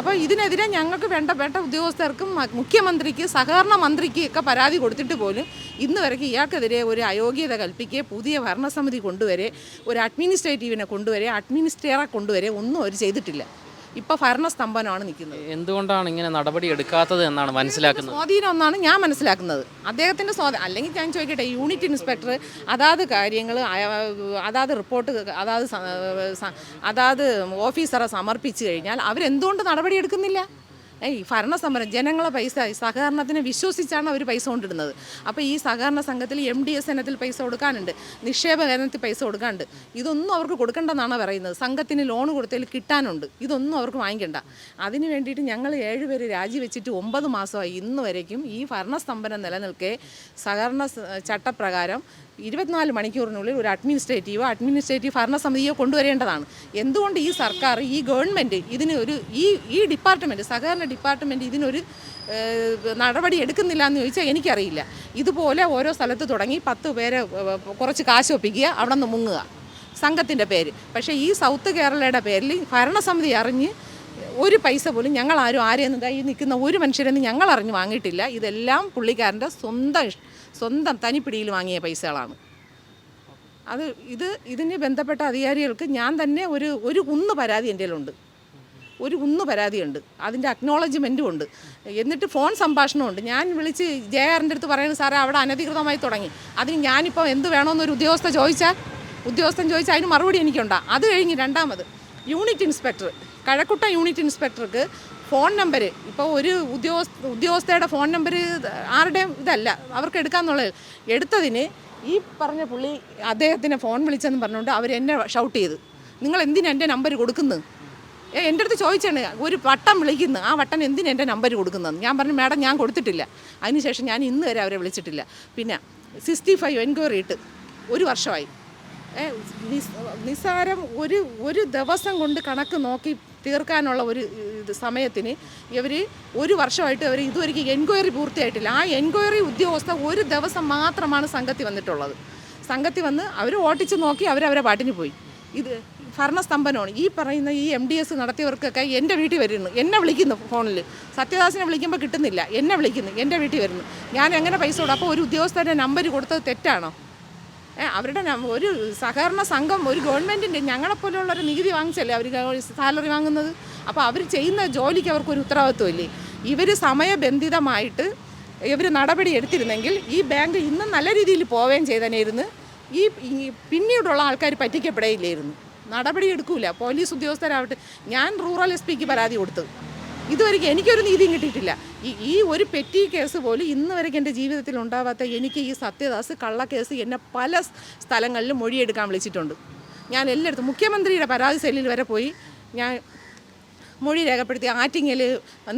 S2: അപ്പോൾ ഇതിനെതിരെ ഞങ്ങൾക്ക് വേണ്ടപ്പെട്ട വേണ്ട ഉദ്യോഗസ്ഥർക്കും മുഖ്യമന്ത്രിക്ക് സഹകരണ മന്ത്രിക്ക് ഒക്കെ പരാതി കൊടുത്തിട്ട് പോലും ഇന്ന് വരയ്ക്ക് ഇയാൾക്കെതിരെ ഒരു അയോഗ്യത കൽപ്പിക്കുക പുതിയ ഭരണസമിതി കൊണ്ടുവരെ ഒരു അഡ്മിനിസ്ട്രേറ്റീവിനെ കൊണ്ടുവരെ അഡ്മിനിസ്ട്രേറെ കൊണ്ടുവരെ ഒന്നും അവർ ചെയ്തിട്ടില്ല. ഇപ്പോൾ ഭരണസ്തംഭനമാണ് നിൽക്കുന്നത്.
S4: എന്തുകൊണ്ടാണ് ഇങ്ങനെ നടപടി എടുക്കാത്തത് എന്നാണ് മനസ്സിലാക്കുന്നത്?
S2: സ്വാധീനം എന്നാണ് ഞാൻ മനസ്സിലാക്കുന്നത്. അദ്ദേഹത്തിന്റെ സ്വാധീനം അല്ലെങ്കിൽ ഞാൻ ചോദിക്കട്ടെ യൂണിറ്റ് ഇൻസ്പെക്ടർ അതാത് കാര്യങ്ങൾ അതാത് റിപ്പോർട്ട് അതാത് അതാത് ഓഫീസറെ സമർപ്പിച്ചു കഴിഞ്ഞാൽ അവരെന്തുകൊണ്ട് നടപടി എടുക്കുന്നില്ല? ഏയ് ഭരണസമരം ജനങ്ങളെ പൈസ ഈ സഹകരണത്തിനെ വിശ്വസിച്ചാണ് അവർ പൈസ കൊണ്ടിടുന്നത്. അപ്പോൾ ഈ സഹകരണ സംഘത്തിൽ എം ഡി എസ് ഇനത്തിൽ പൈസ കൊടുക്കാനുണ്ട് നിക്ഷേപ ഇനത്തിൽ പൈസ കൊടുക്കാനുണ്ട്. ഇതൊന്നും അവർക്ക് കൊടുക്കണ്ടെന്നാണ് പറയുന്നത്. സംഘത്തിന് ലോൺ കൊടുത്തതിൽ കിട്ടാനുണ്ട്. ഇതൊന്നും അവർക്ക് വാങ്ങിക്കണ്ട. അതിന് വേണ്ടിയിട്ട് ഞങ്ങൾ ഏഴുപേര് രാജിവെച്ചിട്ട് ഒമ്പത് മാസമായി ഇന്ന് വരയ്ക്കും ഈ ഭരണസ്തംഭനം നിലനിൽക്കെ. സഹകരണ ചട്ടപ്രകാരം ഇരുപത്തിനാല് മണിക്കൂറിനുള്ളിൽ ഒരു അഡ്മിനിസ്ട്രേറ്റീവോ അഡ്മിനിസ്ട്രേറ്റീവ് ഭരണസമിതിയോ കൊണ്ടുവരേണ്ടതാണ്. എന്തുകൊണ്ട് ഈ സർക്കാർ ഈ ഗവൺമെന്റ് ഇതിന് ഒരു ഈ ഈ ഡിപ്പാർട്ട്മെന്റ് സഹകരണ ഡിപ്പാർട്ട്മെന്റ് ഇതിനൊരു നടപടി എടുക്കുന്നില്ല എന്ന് ചോദിച്ചാൽ എനിക്കറിയില്ല. ഇതുപോലെ ഓരോ സ്ഥലത്ത് തുടങ്ങി പത്ത് പേരെ കുറച്ച് കാശ് ഒപ്പിക്കുക അവിടെ നിന്ന് മുങ്ങുക. സംഘത്തിന്റെ പേര്. പക്ഷേ ഈ സൗത്ത് കേരളയുടെ പേരിൽ ഭരണസമിതി അറിഞ്ഞ് ഒരു പൈസ പോലും ഞങ്ങൾ ആരും ആരെയൊന്നും ഈ നിൽക്കുന്ന ഒരു മനുഷ്യരെന്ന് ഞങ്ങൾ അറിഞ്ഞ് വാങ്ങിയിട്ടില്ല. ഇതെല്ലാം പുള്ളിക്കാരന്റെ സ്വന്തം സ്വന്തം തനിപ്പിടിയിൽ വാങ്ങിയ പൈസകളാണ്. അത് ഇത് ഇതിന് ബന്ധപ്പെട്ട അധികാരികൾക്ക് ഞാൻ തന്നെ ഒരു ഒരു കുന്ന് പരാതി എന്റെ ഉണ്ട് ഒരു കുന്ന് പരാതിയുണ്ട്. അതിന്റെ അക്നോളജ്മെന്റും ഉണ്ട്. എന്നിട്ട് ഫോൺ സംഭാഷണമുണ്ട്. ഞാൻ വിളിച്ച് ജെ ആറിന്റെ അടുത്ത് പറയുന്നത് സാറേ അവിടെ അനധികൃതമായി തുടങ്ങി. അതിന് ഞാനിപ്പോൾ എന്ത് വേണമെന്നൊരു ഉദ്യോഗസ്ഥ ചോദിച്ചാൽ ഉദ്യോഗസ്ഥൻ ചോദിച്ചാൽ അതിന് മറുപടി എനിക്കുണ്ടാകും അത് കഴിഞ്ഞ് രണ്ടാമത് യൂണിറ്റ് ഇൻസ്പെക്ടർ കഴക്കുട്ട യൂണിറ്റ് ഇൻസ്പെക്ടർക്ക് ഫോൺ നമ്പർ ഇപ്പോൾ ഒരു ഉദ്യോഗസ്ഥ ഉദ്യോഗസ്ഥയുടെ ഫോൺ നമ്പർ ആരുടെയും ഇതല്ല അവർക്ക് എടുക്കാന്നുള്ളത്. എടുത്തതിന് ഈ പറഞ്ഞ പുള്ളി അദ്ദേഹത്തിനെ ഫോൺ വിളിച്ചെന്ന് പറഞ്ഞുകൊണ്ട് അവർ എന്നെ ഷൗട്ട് ചെയ്ത്. നിങ്ങൾ എന്തിനാ എന്റെ നമ്പർ കൊടുക്കുന്നത് എന്റെ അടുത്ത് ചോദിച്ചാണ് ഒരു വട്ടം വിളിക്കുന്നു. ആ വട്ടം എന്തിനാ എന്റെ നമ്പർ കൊടുക്കുന്നത് ഞാൻ പറഞ്ഞു മാഡം ഞാൻ കൊടുത്തിട്ടില്ല. അതിനുശേഷം ഞാൻ ഇന്ന് വരെ അവരെ വിളിച്ചിട്ടില്ല. പിന്നെ സിക്സ്റ്റി ഫൈവ് എൻക്വയറി ഇട്ട് ഒരു വർഷമായി. നിസ്സാരം ഒരു ഒരു ദിവസം കൊണ്ട് കണക്ക് നോക്കി തീർക്കാനുള്ള ഒരു ഇത് സമയത്തിന് ഇവർ ഒരു വർഷമായിട്ട് അവർ ഇതുവരെയ്ക്ക് എൻക്വയറി പൂർത്തിയായിട്ടില്ല. ആ എൻക്വയറി ഉദ്യോഗസ്ഥ ഒരു ദിവസം മാത്രമാണ് സംഘത്തിൽ വന്നിട്ടുള്ളത്. സംഘത്തിൽ വന്ന് അവർ ഓട്ടിച്ച് നോക്കി അവരവരെ പാട്ടിന് പോയി. ഇത് ഭരണസ്തംഭനമാണ് ഈ പറയുന്ന ഈ എം ഡി എസ് നടത്തിയവർക്കൊക്കെ എന്റെ വീട്ടിൽ വരുന്നു. എന്നെ വിളിക്കുന്നു ഫോണിൽ. സത്യദാസിനെ വിളിക്കുമ്പോൾ കിട്ടുന്നില്ല. എന്നെ വിളിക്കുന്നു. എന്റെ വീട്ടിൽ വരുന്നു. ഞാൻ എങ്ങനെ പൈസ കൊടുക്കും? അപ്പോൾ ഒരു ഉദ്യോഗസ്ഥന്റെ നമ്പർ കൊടുത്തത് തെറ്റാണോ? അവരുടെ ഒരു സഹകരണ സംഘം ഒരു ഗവൺമെന്റിന്റെ ഞങ്ങളെപ്പോലെയുള്ള ഒരു നികുതി വാങ്ങിച്ചല്ലേ അവർ സാലറി വാങ്ങുന്നത്? അപ്പോൾ അവർ ചെയ്യുന്ന ജോലിക്ക് അവർക്കൊരു ഉത്തരവാദിത്വമില്ലേ? ഇവർ സമയബന്ധിതമായിട്ട് ഇവർ നടപടി എടുത്തിരുന്നെങ്കിൽ ഈ ബാങ്ക് ഇന്നും നല്ല രീതിയിൽ പോവുകയും ചെയ്തനായിരുന്നു. ഈ പിന്നീടുള്ള ആൾക്കാർ പറ്റിക്കപ്പെടയില്ലായിരുന്നു. നടപടി എടുക്കൂല. പോലീസ് ഉദ്യോഗസ്ഥരാവട്ടെ. ഞാൻ റൂറൽ എസ് പിക്ക് പരാതി കൊടുത്തു. ഇതുവരെയ്ക്ക് എനിക്കൊരു നീതിയും കിട്ടിയിട്ടില്ല. ഈ ഈ ഒരു പെറ്റി കേസ് പോലും ഇന്ന് വരെയ്ക്ക് എന്റെ ജീവിതത്തിൽ ഉണ്ടാവാത്ത എനിക്ക് ഈ സത്യദാസ് കള്ളക്കേസ് എന്നെ പല സ്ഥലങ്ങളിലും മൊഴിയെടുക്കാൻ വിളിച്ചിട്ടുണ്ട്. ഞാൻ എല്ലായിടത്തും മുഖ്യമന്ത്രിയുടെ പരാതി സെല്ലിൽ വരെ പോയി ഞാൻ മൊഴി രേഖപ്പെടുത്തി Attingal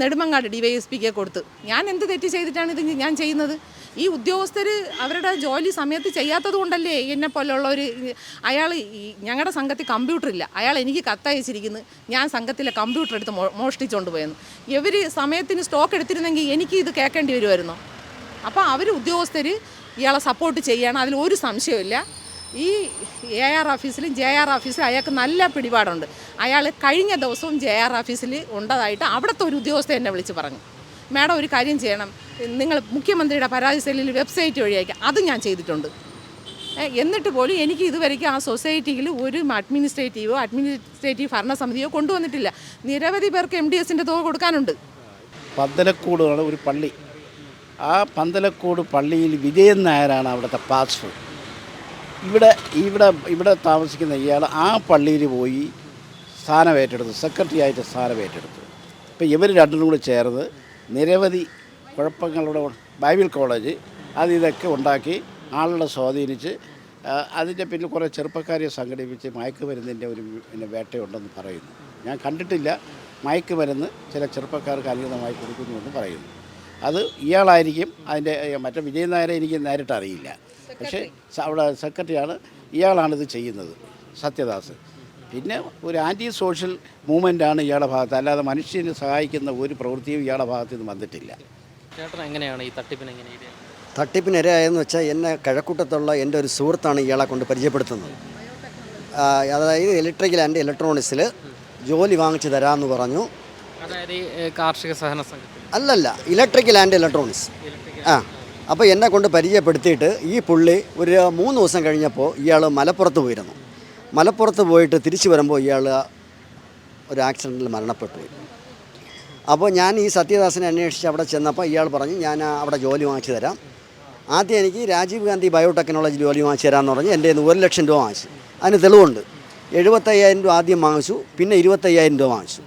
S2: Nedumangad D Y S പിക്ക് കൊടുത്ത്. ഞാൻ എന്ത് തെറ്റ് ചെയ്തിട്ടാണ് ഇത് ഞാൻ ചെയ്യുന്നത്? ഈ ഉദ്യോഗസ്ഥർ അവരുടെ ജോലി സമയത്ത് ചെയ്യാത്തത് കൊണ്ടല്ലേ എന്നെ ഒരു അയാൾ ഞങ്ങളുടെ സംഘത്തിൽ കമ്പ്യൂട്ടർ ഇല്ല. അയാൾ എനിക്ക് കത്തയച്ചിരിക്കുന്നു. ഞാൻ സംഘത്തിലെ കമ്പ്യൂട്ടർ എടുത്ത് മോഷ്ടിച്ചുകൊണ്ട് പോയെന്ന്. ഇവർ സമയത്തിന് സ്റ്റോക്ക് എടുത്തിരുന്നെങ്കിൽ എനിക്ക് ഇത് കേൾക്കേണ്ടി വരുമായിരുന്നു അപ്പോൾ അവർ ഉദ്യോഗസ്ഥർ ഇയാളെ സപ്പോർട്ട് ചെയ്യണം. അതിൽ ഒരു സംശയമില്ല ഈ എ ആർ ഓഫീസിലും ജെ ആർ ഓഫീസിലും അയാൾക്ക് നല്ല പിടിപാടുണ്ട്. അയാൾ കഴിഞ്ഞ ദിവസവും ജെ ആർ ഓഫീസിൽ ഉണ്ടതായിട്ട് അവിടുത്തെ ഒരു ഉദ്യോഗസ്ഥ എന്നെ വിളിച്ച് പറഞ്ഞു. മാഡം ഒരു കാര്യം ചെയ്യണം. നിങ്ങൾ മുഖ്യമന്ത്രിയുടെ പരാതി സെല്ലിൽ വെബ്സൈറ്റ് വഴി അയക്കാം അത് ഞാൻ ചെയ്തിട്ടുണ്ട്. എന്നിട്ട് പോലും എനിക്ക് ഇതുവരെയ്ക്കും ആ സൊസൈറ്റിയിൽ ഒരു അഡ്മിനിസ്ട്രേറ്റീവോ അഡ്മിനിസ്ട്രേറ്റീവ് ഭരണസമിതിയോ കൊണ്ടുവന്നിട്ടില്ല. നിരവധി പേർക്ക് എം ഡി എസിന്റെ തുക കൊടുക്കാനുണ്ട്.
S1: പന്തലക്കൂടാണ് ഒരു പള്ളി. ആ പന്തലക്കൂട് പള്ളിയിൽ വിജയൻ നായരാണ് അവിടുത്തെ പാസ്റ്റർ. ഇവിടെ ഇവിടെ ഇവിടെ താമസിക്കുന്ന ഇയാൾ ആ പള്ളിയിൽ പോയി സ്ഥാനം ഏറ്റെടുത്തു. സെക്രട്ടറി ആയിട്ട് സ്ഥാനം ഏറ്റെടുത്തു. ഇപ്പം ഇവർ രണ്ടും കൂടി ചേർന്ന് നിരവധി കുഴപ്പങ്ങളുടെ ബൈബിൾ കോളേജ് അത് ഇതൊക്കെ ഉണ്ടാക്കി ആളുകളെ സ്വാധീനിച്ച് അതിന്റെ പിന്നിൽ കുറേ ചെറുപ്പക്കാരെ സംഘടിപ്പിച്ച് മയക്കുമരുന്നിന്റെ ഒരു പിന്നെ വേട്ടയുണ്ടെന്ന് പറയുന്നു. ഞാൻ കണ്ടിട്ടില്ല. മയക്കുമരുന്ന് ചില ചെറുപ്പക്കാർക്ക് അധികമായി കൊടുക്കുന്നുവെന്ന് പറയുന്നു. അത് ഇയാളായിരിക്കും അതിന്റെ മറ്റേ വിജയൻ നായരെ എനിക്ക് നേരിട്ട് അറിയില്ല. പക്ഷേ അവിടെ സെക്രട്ടറിയാണ്. ഇയാളാണിത് ചെയ്യുന്നത്. സത്യദാസ്. പിന്നെ ഒരു ആന്റി സോഷ്യൽ മൂവ്മെന്റാണ് ഇയാളുടെ ഭാഗത്ത്. അല്ലാതെ മനുഷ്യനെ സഹായിക്കുന്ന ഒരു പ്രവൃത്തിയും ഇയാളുടെ ഭാഗത്ത് നിന്ന് വന്നിട്ടില്ല.
S4: ചേട്ടൻ എങ്ങനെയാണ് ഈ തട്ടിപ്പിന് എങ്ങനെ
S3: തട്ടിപ്പിനിരയായെന്ന് വെച്ചാൽ എന്നെ കഴക്കൂട്ടത്തുള്ള എന്റെ ഒരു സുഹൃത്താണ് ഇയാളെ കൊണ്ട് പരിചയപ്പെടുത്തുന്നത്. അതായത് ഇലക്ട്രിക്കൽ ആൻഡ് ഇലക്ട്രോണിക്സിൽ ജോലി വാങ്ങിച്ചു തരാമെന്ന് പറഞ്ഞു.
S4: അതായത് കാർഷിക സഹന സംഘത്തിൽ.
S3: അല്ലല്ല ഇലക്ട്രിക്കൽ ആൻഡ് ഇലക്ട്രോണിക്സ് ആ അപ്പോൾ എന്നെ കൊണ്ട് പരിചയപ്പെടുത്തിയിട്ട് ഈ പുള്ളി ഒരു മൂന്ന് ദിവസം കഴിഞ്ഞപ്പോൾ ഇയാൾ മലപ്പുറത്ത് പോയിരുന്നു. മലപ്പുറത്ത് പോയിട്ട് തിരിച്ചു വരുമ്പോൾ ഇയാൾ ഒരു ആക്സിഡന്റിൽ മരണപ്പെട്ടു. അപ്പോൾ ഞാൻ ഈ സത്യദാസനെ അന്വേഷിച്ച് അവിടെ ചെന്നപ്പോൾ ഇയാൾ പറഞ്ഞു ഞാൻ അവിടെ ജോലി വാങ്ങിച്ചു തരാം. ആദ്യം എനിക്ക് രാജീവ് ഗാന്ധി ബയോടെക്നോളജി ജോലി വാങ്ങിച്ചു തരാമെന്ന് പറഞ്ഞ് എന്റെ കയ്യിൽ നിന്ന് ഒരു ലക്ഷം രൂപ വാങ്ങിച്ചു. അതിന് തെളിവുണ്ട്. എഴുപത്തയ്യായിരം രൂപ ആദ്യം വാങ്ങിച്ചു പിന്നെ ഇരുപത്തയ്യായിരം രൂപ വാങ്ങിച്ചു.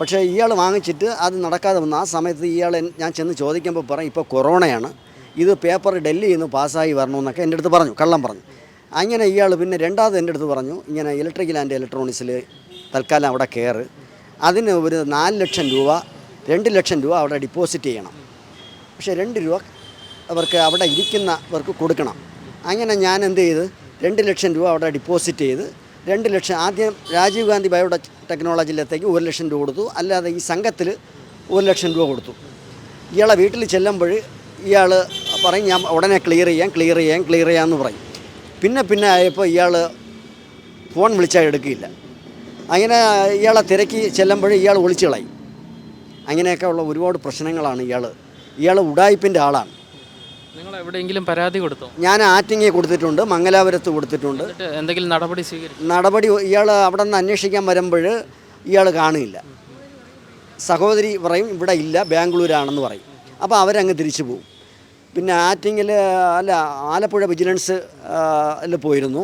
S3: പക്ഷേ ഇയാൾ വാങ്ങിച്ചിട്ട് അത് നടക്കാതെ വന്നു ആ സമയത്ത് ഇയാൾ ഞാൻ ചെന്ന് ചോദിക്കുമ്പോൾ പറയും ഇപ്പോൾ കൊറോണയാണ്. ഇത് പേപ്പർ ഡൽഹിയിൽ നിന്ന് പാസ്സായി വരണമെന്നൊക്കെ എന്റെ അടുത്ത് പറഞ്ഞു കള്ളം പറഞ്ഞു. അങ്ങനെ ഇയാൾ പിന്നെ രണ്ടാമത് എന്റെ അടുത്ത് പറഞ്ഞു ഇങ്ങനെ ഇലക്ട്രിക്കൽ ആൻഡ് ഇലക്ട്രോണിക്സിൽ തൽക്കാലം അവിടെ കയറ് അതിന് ഒരു നാല് ലക്ഷം രൂപ രണ്ട് ലക്ഷം രൂപ അവിടെ ഡിപ്പോസിറ്റ് ചെയ്യണം. പക്ഷേ രണ്ട് രൂപ അവർക്ക് അവിടെ ഇരിക്കുന്നവർക്ക് കൊടുക്കണം. അങ്ങനെ ഞാൻ എന്ത് ചെയ്ത് രണ്ട് ലക്ഷം രൂപ അവിടെ ഡിപ്പോസിറ്റ് ചെയ്ത് രണ്ട് ലക്ഷം ആദ്യം രാജീവ് ഗാന്ധി ബയോ ടെക്നോളജിയിലത്തേക്ക് ഒരു ലക്ഷം രൂപ കൊടുത്തു. അല്ലാതെ ഈ സംഘത്തിൽ ഒരു ലക്ഷം രൂപ കൊടുത്തു. ഇയാളെ വീട്ടിൽ ചെല്ലുമ്പോൾ ഇയാൾ പറയും ഞാൻ ഉടനെ ക്ലിയർ ചെയ്യാം ക്ലിയർ ചെയ്യാം ക്ലിയർ ചെയ്യാമെന്ന് പറയും. പിന്നെ പിന്നെ ആയപ്പോൾ ഇയാൾ ഫോൺ വിളിച്ചാൽ എടുക്കില്ല. അങ്ങനെ ഇയാളെ തിരക്കി ചെല്ലുമ്പോഴേ ഇയാൾ ഒളിച്ചു കളയും. അങ്ങനെയൊക്കെ ഉള്ള ഒരുപാട് പ്രശ്നങ്ങളാണ് ഇയാൾ ഇയാൾ ഉടായ്പിന്റെ ആളാണ്.
S4: നിങ്ങൾ എവിടെയെങ്കിലും പരാതി കൊടുത്തോ?
S3: ഞാൻ ആറ്റിങ്ങി കൊടുത്തിട്ടുണ്ട് മംഗലാപുരത്ത് കൊടുത്തിട്ടുണ്ട്.
S4: എന്തെങ്കിലും നടപടി സ്വീകരിച്ചു?
S3: നടപടി ഇയാൾ അവിടെ നിന്ന് അന്വേഷിക്കാൻ വരുമ്പോൾ ഇയാൾ കാണില്ല. സഹോദരി പറയും ഇവിടെ ഇല്ല ബാംഗ്ലൂരാണെന്ന് പറയും. അപ്പോൾ അവരങ്ങ് തിരിച്ചു പോകും പിന്നെ ആറ്റിങ്ങിൽ അല്ല ആലപ്പുഴ വിജിലൻസ് അതിൽ പോയിരുന്നു.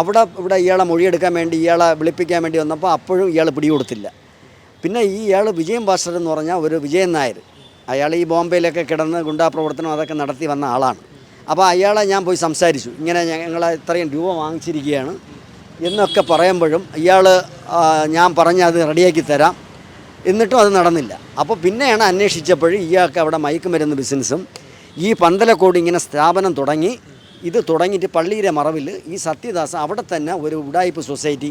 S3: അവിടെ ഇവിടെ ഇയാളെ മൊഴിയെടുക്കാൻ വേണ്ടി ഇയാളെ വിളിപ്പിക്കാൻ വേണ്ടി വന്നപ്പോൾ അപ്പോഴും ഇയാൾ പിടികൊടുത്തില്ല. പിന്നെ ഈ ഇയാൾ വിജയം ഭാസ്കർ എന്ന് പറഞ്ഞാൽ ഒരു വിജയൻ നായർ അയാൾ ഈ ബോംബെയിലൊക്കെ കിടന്ന് ഗുണ്ടാ പ്രവർത്തനം അതൊക്കെ നടത്തി വന്ന ആളാണ്. അപ്പോൾ അയാളെ ഞാൻ പോയി സംസാരിച്ചു. ഇങ്ങനെ ഞങ്ങൾ ഇത്രയും രൂപ വാങ്ങിച്ചിരിക്കുകയാണ് എന്നൊക്കെ പറയുമ്പോഴും ഇയാൾ ഞാൻ പറഞ്ഞ അത് റെഡിയാക്കി തരാം. എന്നിട്ടും അത് നടന്നില്ല. അപ്പോൾ പിന്നെയാണ് അന്വേഷിച്ചപ്പോൾ ഇയാൾക്ക് അവിടെ മയക്കുമരുന്ന് ബിസിനസ്സും ഈ പന്തലക്കോട് ഇങ്ങനെ സ്ഥാപനം തുടങ്ങി ഇത് തുടങ്ങിയിട്ട് പള്ളിയിലെ മറവിൽ ഈ സത്യദാസ് അവിടെ തന്നെ ഒരു ഉടായ്പ സൊസൈറ്റി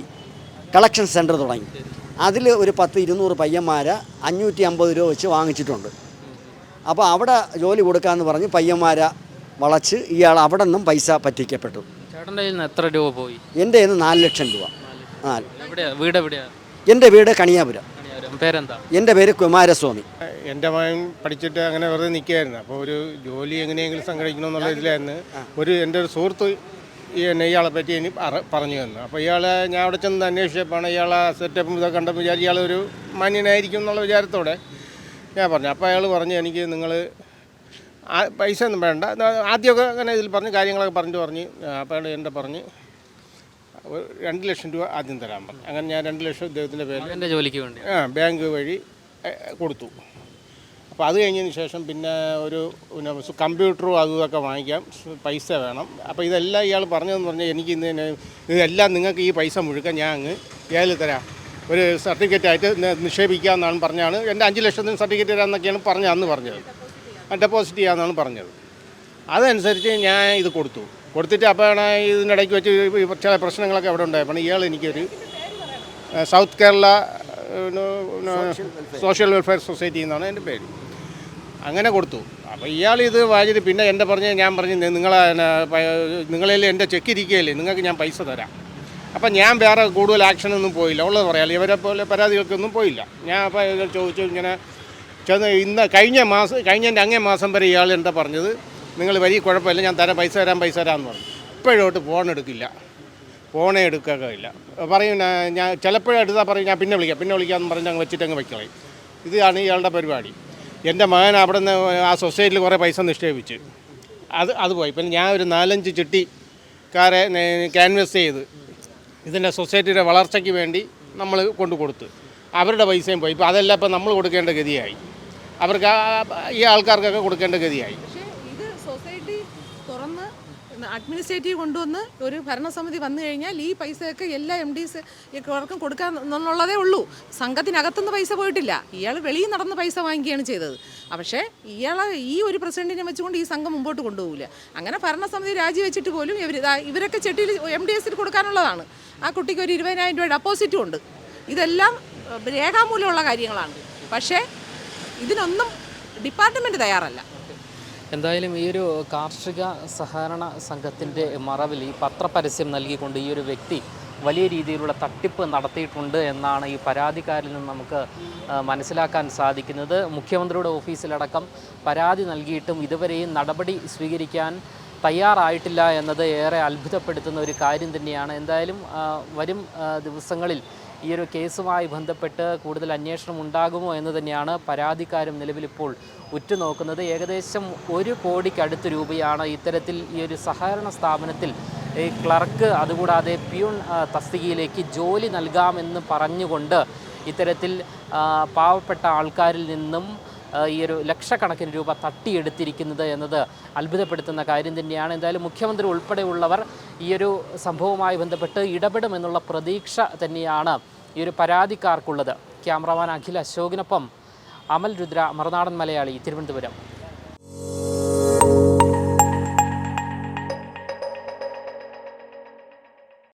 S3: കളക്ഷൻ സെന്റർ തുടങ്ങി. അതിൽ ഒരു പത്ത് ഇരുന്നൂറ് പയ്യന്മാരെ അഞ്ഞൂറ്റി അമ്പത് രൂപ വെച്ച് വാങ്ങിച്ചിട്ടുണ്ട്. അപ്പോൾ അവിടെ ജോലി കൊടുക്കാമെന്ന് പറഞ്ഞ് പയ്യന്മാരെ വളച്ച് ഇയാൾ അവിടെ നിന്നും പൈസ പറ്റിക്കപ്പെട്ടു.
S4: ചേട്ടന്റെ എത്ര രൂപ പോയി?
S3: എന്റെ കയ്യിൽ നിന്ന് നാല് ലക്ഷം. രൂപ ആ
S4: വീട്
S3: എന്റെ വീട് കണിയാപുരം.
S4: പേരെന്താ?
S3: എന്റെ പേര് കുമാരസ്വാമി.
S5: എന്റെ മകൻ പഠിച്ചിട്ട് അങ്ങനെ വെറുതെ നിൽക്കുകയായിരുന്നു. അപ്പോൾ ഒരു ജോലി എങ്ങനെയെങ്കിലും സംഘടിക്കണം എന്നുള്ള ഇതിലായിരുന്നു. ഒരു എന്റെ ഒരു സുഹൃത്ത് ഈ എന്നെ ഇയാളെ പറ്റി ഇനി അറ- പറഞ്ഞു തന്നു. അപ്പോൾ ഇയാളെ ഞാൻ അവിടെ ചെന്ന് അന്വേഷിച്ചപ്പോൾ ഇയാളെ സെറ്റപ്പും ഇതൊക്കെ കണ്ടപ്പോൾ വിചാരിച്ചു ഇയാളൊരു മാന്യനായിരിക്കും എന്നുള്ള വിചാരത്തോടെ ഞാൻ പറഞ്ഞു. അപ്പോൾ അയാൾ പറഞ്ഞു എനിക്ക് നിങ്ങൾ പൈസ ഒന്നും വേണ്ട. ആദ്യമൊക്കെ അങ്ങനെ ഇതിൽ പറഞ്ഞ് കാര്യങ്ങളൊക്കെ പറഞ്ഞു പറഞ്ഞ്. അപ്പോൾ അയാൾ എന്റെ പറഞ്ഞ് രണ്ട് ലക്ഷം രൂപ ആദ്യം തരാൻ പറഞ്ഞു. അങ്ങനെ ഞാൻ രണ്ട് ലക്ഷം ഇദ്ദേഹത്തിന്റെ പേരിൽ
S4: എന്റെ ജോലിക്ക് വേണ്ടി.
S5: ആ ബാങ്ക് വഴി കൊടുത്തു. അപ്പോൾ അത് കഴിഞ്ഞതിന് ശേഷം പിന്നെ ഒരു പിന്നെ കമ്പ്യൂട്ടറും അതും ഇതൊക്കെ വാങ്ങിക്കാം. പൈസ വേണം. അപ്പോൾ ഇതെല്ലാം ഇയാൾ പറഞ്ഞതെന്ന് പറഞ്ഞാൽ എനിക്ക് ഇന്ന് ഇതെല്ലാം നിങ്ങൾക്ക് ഈ പൈസ മുഴുക്കാൻ ഞാൻ അങ്ങ് ഇയാൾ തരാം. ഒരു സർട്ടിഫിക്കറ്റ് ആയിട്ട് നിക്ഷേപിക്കാമെന്നാണ് പറഞ്ഞാണ്. എന്റെ അഞ്ച് ലക്ഷത്തിന് സർട്ടിഫിക്കറ്റ് തരാമെന്നൊക്കെയാണ് പറഞ്ഞത് അന്ന് പറഞ്ഞത്. ഡെപ്പോസിറ്റ് ചെയ്യാമെന്നാണ് പറഞ്ഞത്. അതനുസരിച്ച് ഞാൻ ഇത് കൊടുത്തു. കൊടുത്തിട്ട് അപ്പോഴാണ് ഇതിനിടയ്ക്ക് വെച്ച് ചില പ്രശ്നങ്ങളൊക്കെ അവിടെ ഉണ്ടായി അപ്പം ഇയാൾ എനിക്കൊരു south Kerala social welfare society എന്നാണ് എന്റെ പേര്. അങ്ങനെ കൊടുത്തു. അപ്പോൾ ഇയാൾ ഇത് വാങ്ങിയിട്ട് പിന്നെ എന്റെ പറഞ്ഞ് ഞാൻ പറഞ്ഞു നിങ്ങളെ നിങ്ങളിൽ എന്റെ ചെക്ക് ഇരിക്കുകയല്ലേ നിങ്ങൾക്ക് ഞാൻ പൈസ തരാം. അപ്പം ഞാൻ വേറെ കൂടുതൽ ആക്ഷനൊന്നും പോയില്ല. ഉള്ളത് പറയാം. ഇവരെ പോലെ പരാതികൾക്കൊന്നും പോയില്ല. ഞാൻ അപ്പോൾ ചോദിച്ചു ഇങ്ങനെ ചെന്ന് ഇന്ന് കഴിഞ്ഞ മാസം കഴിഞ്ഞ അങ്ങേ മാസം വരെ ഇയാൾ എന്താ പറഞ്ഞത്? നിങ്ങൾ വലിയ കുഴപ്പമില്ല ഞാൻ തരാം പൈസ തരാം പൈസ തരാമെന്ന് പറഞ്ഞു. ഇപ്പോഴോട്ട് ഫോൺ എടുക്കില്ല. ഫോണേ എടുക്കുകയില്ല പറയും "ഞാൻ- ഞാൻ ചിലപ്പോഴും എടുത്താൽ പറയും ഞാൻ പിന്നെ വിളിക്കാം പിന്നെ വിളിക്കാമെന്ന് പറഞ്ഞ് ഞങ്ങൾ വെച്ചിട്ട് അങ്ങ് വയ്ക്കളയും ഇതാണ് ഇയാളുടെ പരിപാടി. എന്റെ മകൻ അവിടെ നിന്ന് ആ സൊസൈറ്റിയിൽ കുറേ പൈസ നിക്ഷേപിച്ച്. അത് അത് പോയി. പിന്നെ ഞാൻ ഒരു നാലഞ്ച് ചിട്ടിക്കാരെ ക്യാൻവസ് ചെയ്ത് ഇതിന്റെ സൊസൈറ്റിയുടെ വളർച്ചയ്ക്ക് വേണ്ടി നമ്മൾ കൊണ്ടു കൊടുത്ത്. അവരുടെ പൈസയും പോയി. ഇപ്പോൾ അതെല്ലാം ഇപ്പം നമ്മൾ കൊടുക്കേണ്ട ഗതിയായി. അവർക്ക് ഈ ആൾക്കാർക്കൊക്കെ കൊടുക്കേണ്ട ഗതിയായി
S2: പക്ഷേ ഇത് സൊസൈറ്റി തുറന്ന് അഡ്മിനിസ്ട്രേറ്റീവ് കൊണ്ടുവന്ന് ഒരു ഭരണസമിതി വന്നു കഴിഞ്ഞാൽ ഈ പൈസയൊക്കെ എല്ലാ എം ഡിസ് വർക്കും കൊടുക്കാൻ എന്നുള്ളതേ ഉള്ളൂ. സംഘത്തിനകത്തുനിന്ന് പൈസ പോയിട്ടില്ല. ഇയാൾ വെളിയിൽ നടന്ന് പൈസ വാങ്ങിക്കുകയാണ് ചെയ്തത്. പക്ഷേ ഇയാളെ ഈ ഒരു പ്രസിഡന്റിനെ വെച്ചുകൊണ്ട് ഈ സംഘം മുമ്പോട്ട് കൊണ്ടുപോകില്ല അങ്ങനെ ഭരണസമിതി രാജിവെച്ചിട്ട് പോലും ഇവർ ഇവരൊക്കെ ചെട്ടിയിൽ എം ഡി എസിൽ കൊടുക്കാനുള്ളതാണ്. ആ കുട്ടിക്ക് ഒരു ഇരുപതിനായിരം രൂപ ഡെപ്പോസിറ്റും ഉണ്ട്. ഇതെല്ലാം രേഖാമൂലമുള്ള കാര്യങ്ങളാണ്. പക്ഷേ ഇതിനൊന്നും ഡിപ്പാർട്ട്മെന്റ് തയ്യാറല്ല.
S4: എന്തായാലും ഈ ഒരു കാർഷിക സഹകരണ സംഘത്തിന്റെ മറവിൽ ഈ പത്രപരസ്യം നൽകിക്കൊണ്ട് ഈ ഒരു വ്യക്തി വലിയ രീതിയിലുള്ള തട്ടിപ്പ് നടത്തിയിട്ടുണ്ട് എന്നാണ് ഈ പരാതിക്കാരിൽ നിന്ന് നമുക്ക് മനസ്സിലാക്കാൻ സാധിക്കുന്നത്. മുഖ്യമന്ത്രിയുടെ ഓഫീസിലടക്കം പരാതി നൽകിയിട്ടും ഇതുവരെയും നടപടി സ്വീകരിക്കാൻ തയ്യാറായിട്ടില്ല എന്നത് ഏറെ അത്ഭുതപ്പെടുത്തുന്ന ഒരു കാര്യം തന്നെയാണ്. എന്തായാലും വരും ദിവസങ്ങളിൽ ഈ ഒരു കേസുമായി ബന്ധപ്പെട്ട് കൂടുതൽ അന്വേഷണം ഉണ്ടാകുമോ എന്ന് തന്നെയാണ് പരാതിക്കാരും നിലവിലിപ്പോൾ ഉറ്റുനോക്കുന്നത്. ഏകദേശം ഒരു കോടിക്കടുത്ത് രൂപയാണ് ഇത്തരത്തിൽ ഈ ഒരു സഹകരണ സ്ഥാപനത്തിൽ ഈ ക്ലർക്ക് അതുകൂടാതെ പ്യൂൺ തസ്തികയിലേക്ക് ജോലി നൽകാമെന്ന് പറഞ്ഞുകൊണ്ട് ഇത്തരത്തിൽ പാവപ്പെട്ട ആൾക്കാരിൽ നിന്നും ഈ ഒരു ലക്ഷക്കണക്കിന് രൂപ തട്ടിയെടുത്തിരിക്കുന്നത് എന്നത് അത്ഭുതപ്പെടുത്തുന്ന കാര്യം തന്നെയാണ്. എന്തായാലും മുഖ്യമന്ത്രി ഉൾപ്പെടെയുള്ളവർ ഈ ഒരു സംഭവവുമായി ബന്ധപ്പെട്ട് ഇടപെടുമെന്നുള്ള പ്രതീക്ഷ തന്നെയാണ് ഈ ഒരു പരാതിക്കാർക്കുള്ളത്. ക്യാമറമാൻ അഖിൽ അശോകിനൊപ്പം അമൽ രുദ്ര മറുനാടൻ മലയാളി തിരുവനന്തപുരം.